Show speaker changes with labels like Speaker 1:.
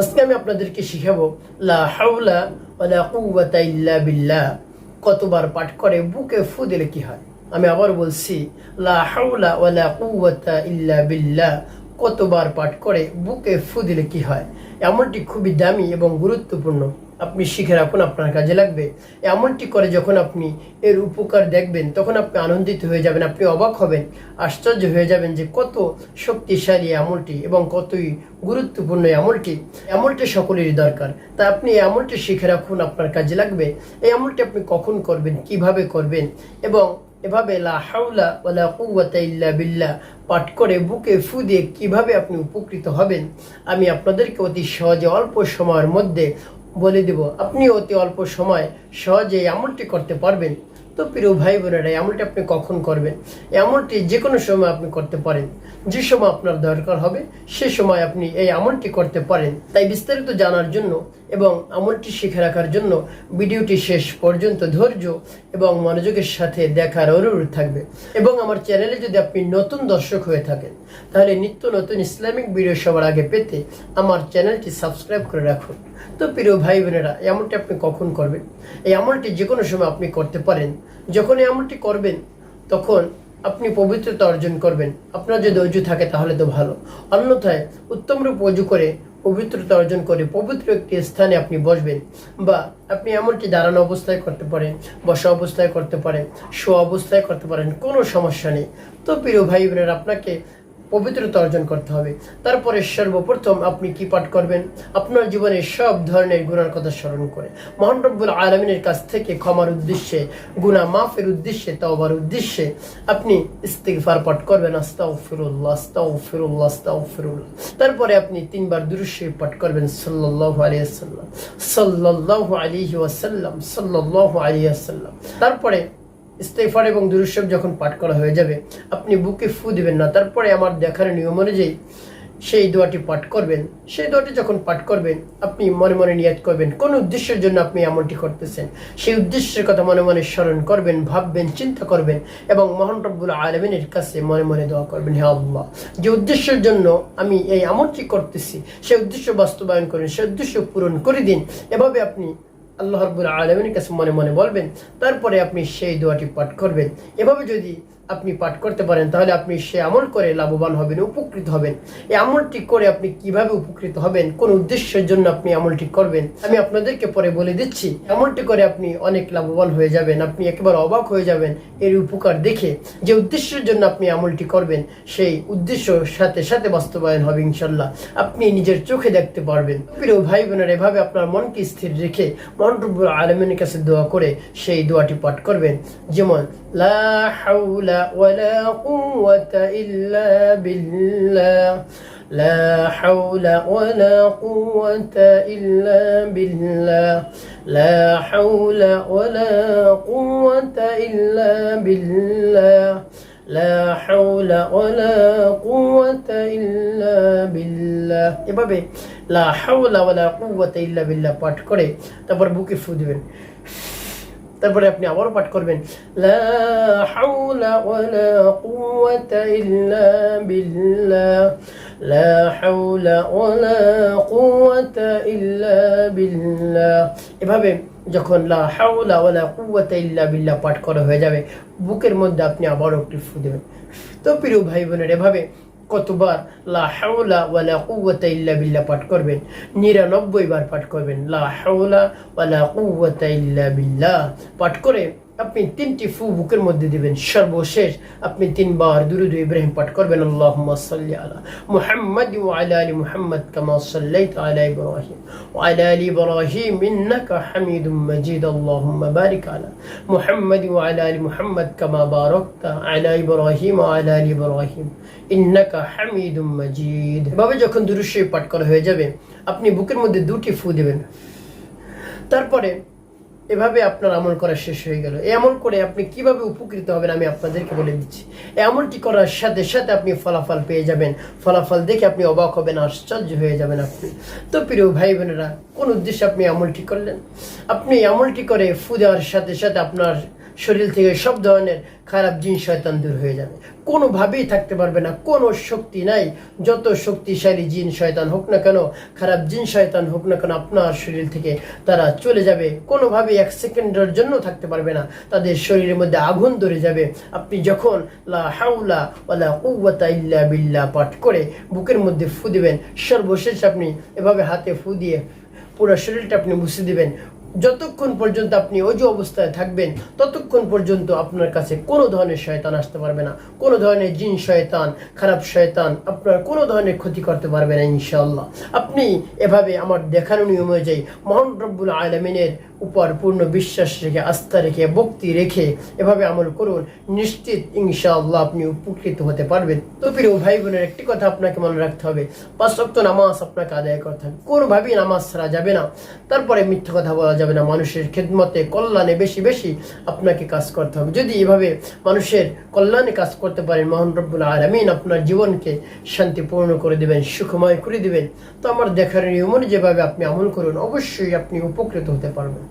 Speaker 1: আজকে আমি আপনাদেরকে শিখাবো, লা হাওলা ওয়ালা কুওয়াতা ইল্লা বিল্লাহ। কতবার পাঠ করে, বুকে ফু দিলে কি হয়? আমি আবার বলছি, লা হাওলা ওয়ালা কুওয়াতা ইল্লা বিল্লাহ। কতবার পাঠ করে, বুকে ফু দিলে কি হয়? এমনটি খুবই দামি এবং গুরুত্বপূর্ণ। আপনি শিখে রাখুন, আপনার কাজে লাগবে। এমনটি করে যখন আপনি এর উপকার দেখবেন, তখন আপনি আনন্দিত হয়ে যাবেন, আপনি অবাক হবেন, আশ্চর্য হয়ে যাবেন যে কত শক্তিশালী আমলটি এবং কতই গুরুত্বপূর্ণ আমলটি আমলটি সকলেরই দরকার। তা আপনি আমলটি শিখে রাখুন, আপনার কাজে লাগবে। এই আমলটি আপনি কখন করবেন, কীভাবে করবেন এবং এভাবে লা হাওলা ওয়ালা কুওয়াতা ইল্লা বিল্লাহ পাঠ করে বুকে ফু দিয়ে কীভাবে আপনি উপকৃত হবেন, আমি আপনাদেরকে অতি সহজে অল্প সময়ের মধ্যে বলে দেব আপনি অতি অল্প সময় সহজে এমনটি করতে পারবেন। তো প্রিয় ভাই বোনেরা এমনটি আপনি কখন করবেন? এমনটি যে কোনো সময় আপনি করতে পারেন। যে সময় আপনার দরকার হবে, সে সময় আপনি এই আমলটি করতে পারেন। তাই বিস্তারিত জানার জন্য এবং আমলটি শিখে রাখার জন্য ভিডিওটি শেষ পর্যন্ত ধৈর্য এবং মনোযোগের সাথে দেখার অনুরোধ থাকবে। এবং আমার চ্যানেলে যদি আপনি নতুন দর্শক হয়ে থাকেন, তাহলে নিত্য নতুন ইসলামিক ভিডিও সবার আগে পেতে আমার চ্যানেলটি সাবস্ক্রাইব করে রাখুন। তো প্রিয় ভাই বোনেরা এমনটি আপনি কখন করবেন? এই আমলটি যে কোনো সময় আপনি করতে পারেন। যখন এমনটি করবেন, তখন আপনি পবিত্রতা অর্জন করবেন। আপনার যদি অজু থাকে, তাহলে তো ভালো। অন্যথায় উত্তম রূপ অজু করে পবিত্রতা অর্জন করে পবিত্র একটি স্থানে আপনি বসবেন বা আপনি এমনটি দাঁড়ানো অবস্থায় করতে পারেন, বসা অবস্থায় করতে পারেন, শোয়া অবস্থায় করতে পারেন, কোনো সমস্যা নেই। তো প্রিয় ভাই বোনের আপনাকে পবিত্রতা অর্জন করতে হবে। তারপরে সর্বপ্রথম আপনি কি পাঠ করবেন? আপনার জীবনে সব ধরনের গুণার কথা স্মরণ করে। মহান আলমিনের কাছ থেকে ক্ষমার উদ্দেশ্যে গুণা মাফের উদ্দেশ্যে, তওবার উদ্দেশ্যে আপনি ইস্তিগফার পাঠ করবেন। আস্তাও ফিরুল্লাহ আস্তাও ফিরুল্লাহ আস্তাও ফিরুল্লাহ তারপরে আপনি তিনবার দুরুশে পাঠ করবেন সাল্লাল্লাহু আলাইহি ওয়াসাল্লাম। সাল্লাল্লাহু আলাইহি ওয়াসাল্লাম, সাল্লাল্লাহু আলাইহি ওয়াসাল্লাম। তারপরে ইস্তেফার এবং দুরুসব যখন পাঠ করা হয়ে যাবে, আপনি বুকে ফু দিবেন না। তারপরে আমার দেখার নিয়ম অনুযায়ী সেই দোয়াটি পাঠ করবেন। সেই দোয়াটি যখন পাঠ করবেন, আপনি মনে মনে নিয়াত করবেন, কোন উদ্দেশ্যের জন্য আপনি এমনটি করতেছেন? সেই উদ্দেশ্যের কথা মনে মনে স্মরণ করবেন, ভাববেন, চিন্তা করবেন এবং মহান রব্বুল আলমিনের কাছে মনে মনে দোয়া করবেন, হে আল্লাহ। যে উদ্দেশ্যের জন্য আমি এই আমলটি করতেছি সেই উদ্দেশ্য বাস্তবায়ন করেন সেই উদ্দেশ্য পূরণ করে দিন। এভাবে আপনি আল্লাহ রব্বুল আলমিনের কাছে মনে মনে বলবেন, তারপরে আপনি সেই দোয়াটি পাঠ করবেন। এভাবে যদি আপনি পাঠ করতে পারেন, তাহলে আপনি সে আমল করে লাভবান হবেন, উপকৃত হবেন। এই আমলটি করে আপনি কীভাবে উপকৃত হবেন, কোন উদ্দেশ্যের জন্য আপনি আমলটি করবেন, আমি আপনাদেরকে পরে বলে দিচ্ছি। আমলটি করে আপনি অনেক লাভবান হয়ে যাবেন, আপনি একেবারে অবাক হয়ে যাবেন এর উপকার দেখে। যে উদ্দেশ্যের জন্য আপনি আমলটি করবেন, সেই উদ্দেশ্য সাথে সাথে বাস্তবায়ন হবে ইনশাল্লাহ আপনি নিজের চোখে দেখতে পারবেন। প্রিয় ভাই বোনের এভাবে আপনার মনকে স্থির রেখে মহান রব্বুল আলমিনের কাছে দোয়া করে সেই দোয়াটি পাঠ করবেন। যেমন, লা হাওলা ওয়ালা কুওয়াতা ইল্লা বিল্লাহ لا حول ولا قوة إلا بالله لا حول ولا قوة إلا بالله لا حول ولا قوة إلا بالله এভাবে লা হাওলা ওয়ালা কুওয়াতা ইল্লা বিল্লাহ পাঠ করে তারপর বুকে ফু দিবেন তারপরে আপনি আবারও পাঠ করবেন, লা হাওলা ওয়ালা কুওয়াতা ইল্লা বিল্লাহ, লা হাওলা ওয়ালা কুওয়াতা ইল্লা বিল্লাহ। এভাবে যখন লা হাওলা ওয়ালা কুওয়াতা ইল্লা বিল্লাহ পাঠ করা হয়ে যাবে, বুকের মধ্যে আপনি আবারও একটি ফু দেবেন। তো প্রিয় ভাই বোনের, এভাবে কতবার? লা হাওলা পাঠ করবেন। নিরানব্বই বার পাঠ করবেন। লা হাওলা পাঠ করে আপনি তিনটি ফু বুকের মধ্যে দিবেন, সর্বশেষ আপনি তিনবার দুরুদ ইব্রাহিম পাঠ করবেন। আল্লাহুম্মা সাল্লি আলা মুহাম্মাদ আলা আলি মুহাম্মাদ কামা সাল্লাইতা আলা ইব্রাহিম আলা আলি ইব্রাহিম ইন্নাকা হামিদুম মাজিদ। আল্লাহুম্মা বারিক আলা মুহাম্মাদ আলা আলি মুহাম্মাদ কামা বারাকতা আলা ইব্রাহিম আলা আলি ইব্রাহিম ইন্নাকা হামিদুম মাজিদ। এভাবে যখন দুরুদ শরীফ পাঠ করা হয়ে যাবে, আপনি বুকের মধ্যে দুটি ফু দিবেন। তারপরে এভাবে আপনার আমল করা শেষ হয়ে গেল। এমন করে আপনি কীভাবে উপকৃত হবেন আমি আপনাদেরকে বলে দিচ্ছি। এমনটি করার সাথে সাথে আপনি ফলাফল পেয়ে যাবেন। ফলাফল দেখে আপনি অবাক হবেন, আশ্চর্য হয়ে যাবেন আপনি। তো প্রিয় ভাই বোনেরা, কোন উদ্দেশ্যে আপনি আমলটি করলেন? আপনি আমলটি করে ফু দেওয়ার সাথে সাথে আপনার শরীর থেকে সব ধরনের খারাপ জিন শয়তান দূর হয়ে যাবে। কোনোভাবেই থাকতে পারবে না, কোনো শক্তি নাই। যত শক্তিশালী জিন শয়তান হোক না কেন, খারাপ জিন শয়তান হোক না কেন, আপনার শরীর থেকে তারা চলে যাবে। কোনোভাবেই এক সেকেন্ডের জন্য থাকতে পারবে না। তাদের শরীরের মধ্যে আগুন ধরে যাবে। আপনি যখন লা হাউলা ওয়ালা কুওয়াতা ইল্লা বিল্লা পাঠ করে বুকের মধ্যে ফু দিবেন, সর্বশেষ আপনি এভাবে হাতে ফু দিয়ে পুরো শরীরটা আপনি মুছে দিবেন। যতক্ষণ পর্যন্ত আপনি অজু অবস্থায় থাকবেন, ততক্ষণ পর্যন্ত আপনার কাছে কোনো ধরনের শয়তান আসতে পারবে না। কোনো ধরনের জিন শয়তান, খারাপ শয়তান আপনার কোনো ধরনের ক্ষতি করতে পারবে না, ইনশাআল্লাহ। আপনি এভাবে আমার দেখানো নিয়ম অনুযায়ী মহান রব্বুল আলমিনের উপর পূর্ণ বিশ্বাস রেখে, আস্থা রেখে, ভক্তি রেখে এভাবে আমল করুন, নিশ্চিত ইনশাআল্লাহ আপনি উপকৃত হতে পারবেন। তো প্রিয় ভাই বোনের একটি কথা আপনাকে মনে রাখতে হবে। পাঁচ ওয়াক্ত নামাজ আপনাকে আদায় করতে হবে। কোনোভাবেই নামাজ ছাড়া যাবে না। তারপরে মিথ্যা কথা বলা যাবে না। মানুষের খেদমতে, কল্যাণে বেশি বেশি আপনাকে কাজ করতে হবে। যদি এভাবে মানুষের কল্যাণে কাজ করতে পারেন, মহান রব্বুল আলমিন আপনার জীবনকে শান্তিপূর্ণ করে দেবেন, সুখময় করে দেবেন। তো আমার দেখার নিয়ম যেভাবে আপনি আমল করুন, অবশ্যই আপনি উপকৃত হতে পারবেন।